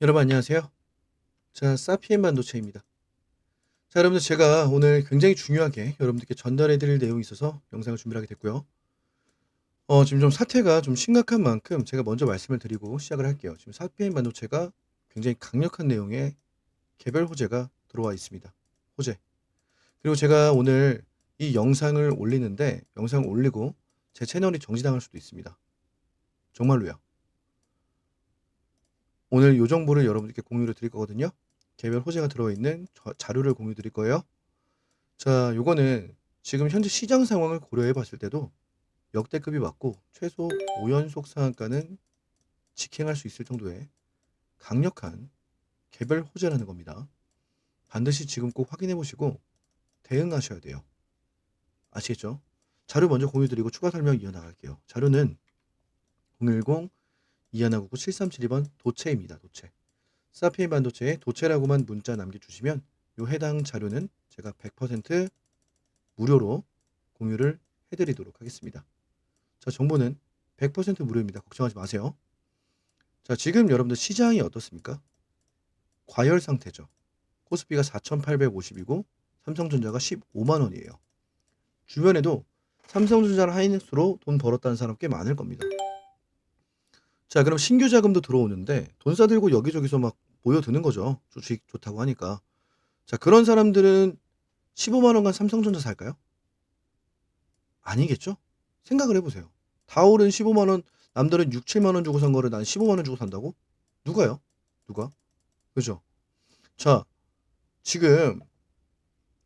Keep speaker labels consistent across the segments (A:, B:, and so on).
A: 여러분 안녕하세요. 자, 사피엔 반도체입니다. 자, 여러분들 제가 오늘 굉장히 중요하게 여러분들께 전달해 드릴 내용이 있어서 영상을 준비하게 됐고요. 어, 지금 좀 사태가 좀 심각한 만큼 제가 먼저 말씀을 드리고 시작을 할게요. 지금 사피엔 반도체가 굉장히 강력한 내용의 개별 호재가 들어와 있습니다. 호재. 그리고 제가 오늘 이 영상을 올리는데 영상을 올리고 제 채널이 정지당할 수도 있습니다. 정말로요. 오늘 요 정보를 여러분들께 공유를 드릴 거거든요. 개별 호재가 들어있는 저- 자료를 공유 드릴 거예요. 자, 요거는 지금 현재 시장 상황을 고려해 봤을 때도 역대급이 맞고 최소 5연속 상한가는 직행할 수 있을 정도의 강력한 개별 호재라는 겁니다. 반드시 지금 꼭 확인해 보시고 대응하셔야 돼요. 아시겠죠? 자료 먼저 공유 드리고 추가 설명 이어나갈게요. 자료는 010 2199 7372번 도체입니다. 도체. 사피엔 반도체에 도체라고만 문자 남겨주시면 요 해당 자료는 제가 100% 무료로 공유를 해드리도록 하겠습니다. 자, 정보는 100% 무료입니다. 걱정하지 마세요. 자, 지금 여러분들 시장이 어떻습니까? 과열 상태죠. 코스피가 4,850이고 삼성전자가 15만 원이에요. 주변에도 삼성전자를 하이닉스로 돈 벌었다는 사람 꽤 많을 겁니다. 자, 그럼 신규 자금도 들어오는데 돈 싸들고 여기저기서 막 모여드는 거죠. 주식 좋다고 하니까. 자, 그런 사람들은 15만 원간 삼성전자 살까요? 아니겠죠? 생각을 해보세요. 다올은 15만 원, 남들은 6, 7만 원 주고 산 거를 난 15만 원 주고 산다고? 누가요? 누가? 그죠? 자, 지금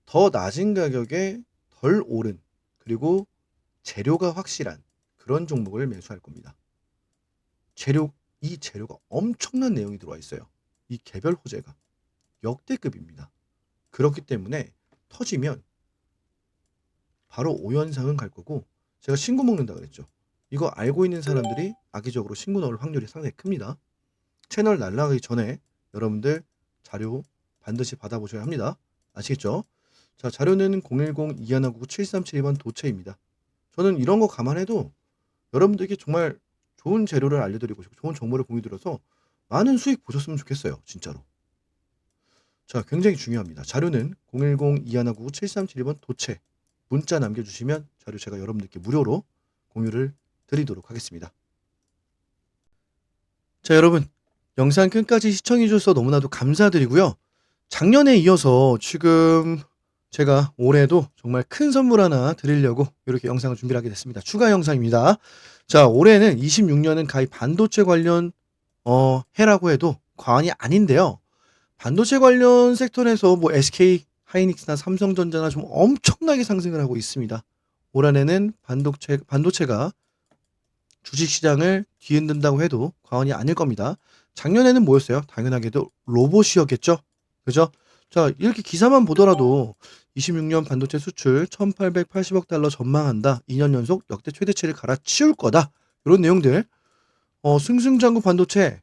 A: 더 낮은 가격에 덜 오른 그리고 재료가 확실한 그런 종목을 매수할 겁니다. 재료 이 재료가 엄청난 내용이 들어와 있어요. 이 개별 호재가 역대급입니다. 그렇기 때문에 터지면 바로 5연상은 갈 거고 제가 신고 먹는다 그랬죠. 이거 알고 있는 사람들이 악의적으로 신고 넣을 확률이 상당히 큽니다. 채널 날라가기 전에 여러분들 자료 반드시 받아보셔야 합니다. 아시겠죠? 자, 자료는 010-2199-7372번 도체입니다. 저는 이런 거 감안해도 여러분들께 정말 좋은 재료를 알려드리고 싶고 좋은 정보를 공유드려서 많은 수익 보셨으면 좋겠어요. 진짜로. 자, 굉장히 중요합니다. 자료는 010-2199-7372번 도체 문자 남겨주시면 자료 제가 여러분들께 무료로 공유를 드리도록 하겠습니다. 자, 여러분 영상 끝까지 시청해 주셔서 너무나도 감사드리고요. 작년에 이어서 지금 제가 올해도 정말 큰 선물 하나 드리려고 이렇게 영상을 준비를 하게 됐습니다. 추가 영상입니다. 자, 올해는 26년은 가히 반도체 관련 어, 해라고 해도 과언이 아닌데요. 반도체 관련 섹터에서 뭐 SK 하이닉스나 삼성전자나 좀 엄청나게 상승을 하고 있습니다. 올 한해는 반도체 반도체가 주식 시장을 뒤흔든다고 해도 과언이 아닐 겁니다. 작년에는 뭐였어요? 당연하게도 로봇이었겠죠. 그죠? 자, 이렇게 기사만 보더라도 26년 반도체 수출 1880억 달러 전망한다. 2년 연속 역대 최대치를 갈아치울 거다. 이런 내용들. 어, 승승장구 반도체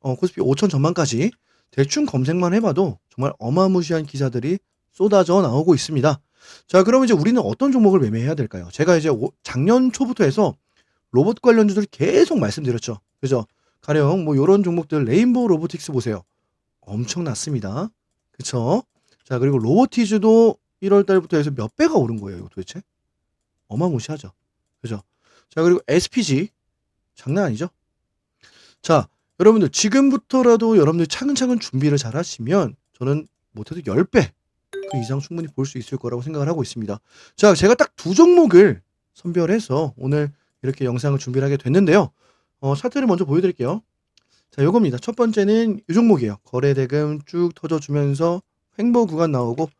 A: 어, 코스피 5천 전망까지 대충 검색만 해봐도 정말 어마무시한 기사들이 쏟아져 나오고 있습니다. 자, 그럼 이제 우리는 어떤 종목을 매매해야 될까요? 제가 이제 오- 작년 초부터 해서 로봇 관련주들 계속 말씀드렸죠. 그죠? 가령 뭐 이런 종목들 레인보우 로보틱스 보세요. 엄청났습니다. 그쵸? 자, 그리고 로보티즈도 1월 달부터 해서 몇 배가 오른 거예요, 이거 도대체? 어마무시하죠. 그죠? 자, 그리고 SPG 장난 아니죠? 자, 여러분들 지금부터라도 여러분들 차근차근 준비를 잘 하시면 저는 못해도 10배 그 이상 충분히 볼 수 있을 거라고 생각을 하고 있습니다. 자, 제가 딱 두 종목을 선별해서 오늘 이렇게 영상을 준비를 하게 됐는데요. 어, 차트를 먼저 보여드릴게요. 자, 요겁니다. 첫 번째는 이 종목이에요. 거래 대금 쭉 터져주면서 횡보 구간 나오고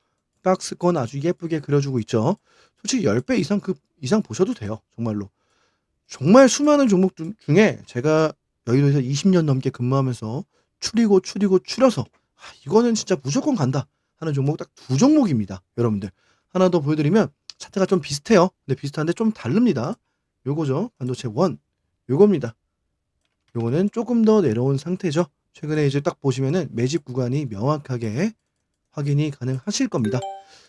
A: 박스권 아주 예쁘게 그려주고 있죠. 솔직히 10배 이상 그 이상 보셔도 돼요. 정말로. 정말 수많은 종목 중- 중에 제가 여의도에서 20년 넘게 근무하면서 추리고 추리고 추려서 아, 이거는 진짜 무조건 간다 하는 종목 딱 두 종목입니다. 여러분들. 하나 더 보여드리면 차트가 좀 비슷해요. 근데 비슷한데 좀 다릅니다. 요거죠. 반도체 원. 요겁니다. 요거는 조금 더 내려온 상태죠. 최근에 이제 딱 보시면은 매집 구간이 명확하게 확인이 가능하실 겁니다.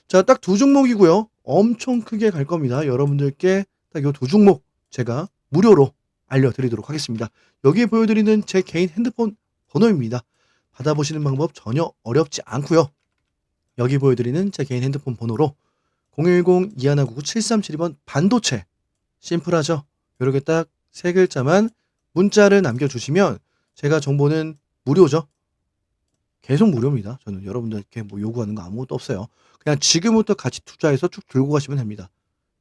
A: 자, 딱 두 종목이고요. 엄청 크게 갈 겁니다. 여러분들께 딱 요 두 종목 제가 무료로 알려드리도록 하겠습니다. 여기에 보여드리는 제 개인 핸드폰 번호입니다. 받아보시는 방법 전혀 어렵지 않고요. 여기 보여드리는 제 개인 핸드폰 번호로 010-2199-7372번 반도체 심플하죠? 이렇게 딱 세 글자만 문자를 남겨주시면 제가 정보는 무료죠? 계속 무료입니다. 저는 여러분들께 뭐 요구하는 거 아무것도 없어요. 그냥 지금부터 같이 투자해서 쭉 들고 가시면 됩니다.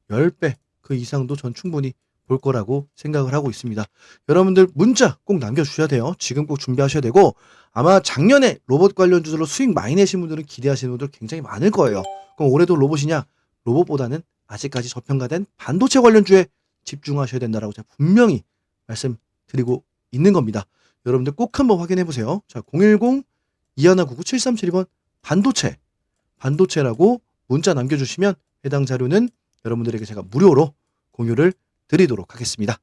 A: 10배 그 이상도 전 충분히 볼 거라고 생각을 하고 있습니다. 여러분들 문자 꼭 남겨주셔야 돼요. 지금 꼭 준비하셔야 되고 아마 작년에 로봇 관련 주제로 수익 많이 내신 분들은 기대하시는 분들 굉장히 많을 거예요. 그럼 올해도 로봇이냐? 로봇보다는 아직까지 저평가된 반도체 관련주에 집중하셔야 된다라고 제가 분명히 말씀 드리고 있는 겁니다. 여러분들 꼭 한번 확인해 보세요. 자, 010 2199 7372번 반도체 반도체라고 문자 남겨주시면 해당 자료는 여러분들에게 제가 무료로 공유를 드리도록 하겠습니다.